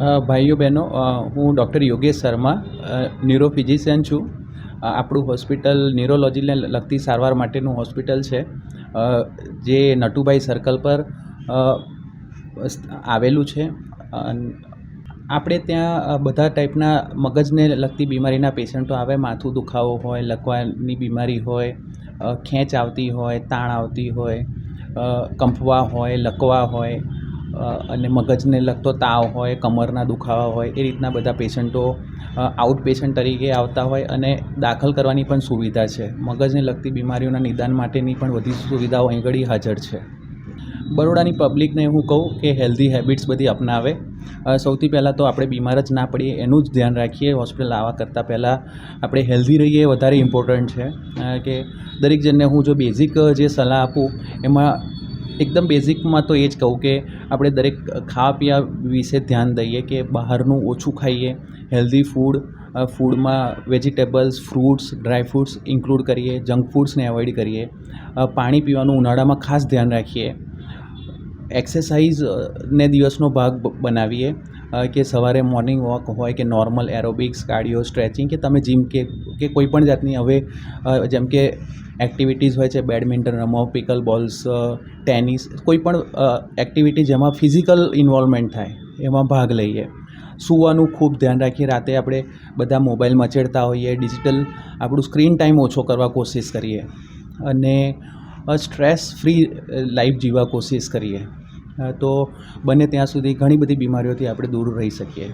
ભાઈઓ બહેનો હું doctor Yogesh Sharma neuro physician છું. આપણું હોસ્પિટલ ન્યુરોલોજીને લગતી સારવાર માટેનું હોસ્પિટલ છે. જે નટુભાઈ સર્કલ પર આવેલું છે. આપણે ત્યાં બધા ટાઈપના મગજને લગતી બીમારીના પેશન્ટો આવે. માથું દુખાવો હોય લકવાની બીમારી હોય ખેંચ આવતી હોય, તાણ આવતી હોય કંપવા હોય, લકવા હોય અને મગજને લગતો તાવ હોય, કમરના દુખાવા હોય, એ રીતના બધા પેશન્ટો આઉટ પેશન્ટ તરીકે આવતા હોય અને દાખલ કરવાની પણ સુવિધા છે. મગજને લગતી બીમારીઓના નિદાન માટેની પણ બધી સુવિધાઓ અહીં આગળ હાજર છે. બરોડાની પબ્લિકને હું કહું કે હેલ્ધી હેબિટ્સ બધી અપનાવે. સૌથી પહેલાં તો આપણે બીમાર જ ના પડીએ, એનું જ ધ્યાન રાખીએ. હોસ્પિટલ આવવા કરતાં પહેલાં આપણે હેલ્ધી રહીએ વધારે ઇમ્પોર્ટન્ટ છે. કે દરેક જણને હું જો બેઝિક જે સલાહ આપું, એમાં એકદમ બેઝિકમાં તો એ જ કહું કે આપણે દરેક ખાવા પીવા વિશે ધ્યાન દઈએ કે બહારનું ઓછું ખાઈએ હેલ્ધી ફૂડ ફૂડમાં vegetables fruits dry fruits include કરીએ જંક ફૂડ્સને એવોઇડ કરીએ પાણી પીવાનું ઉનાળામાં ખાસ ધ્યાન રાખીએ. એક્સરસાઇઝ અ, ને દિવસનો ભાગ બનાવીએ. કે સવારે મોર્નિંગ વોક હોય કે નોર્મલ એરોબિક્સ કાર્ડિયો સ્ટ્રેચિંગ કે તમે જીમ કે કે કોઈપણ જાતની હવે જેમ કે એક્ટિવિટીઝ હોય છે બેડમિન્ટન રમો પિકલ બોલ્સ ટેનિસ કોઈપણ એક્ટિવિટી જેમાં ફિઝિકલ ઇન્વોલ્વમેન્ટ થાય એમાં ભાગ લઈએ. સૂવાનું ખૂબ ધ્યાન રાખીએ. રાતે આપણે બધા મોબાઈલ મચેડતા હોઈએ ડિજિટલ આપણું સ્ક્રીન ટાઈમ ઓછો કરવા કોશિશ કરીએ. અને સ્ટ્રેસ ફ્રી લાઈફ જીવવા કોશિશ કરીએ. તો બને ત્યાં સુધી ઘણી બધી બીમારીઓથી આપણે દૂર રહી શકીએ.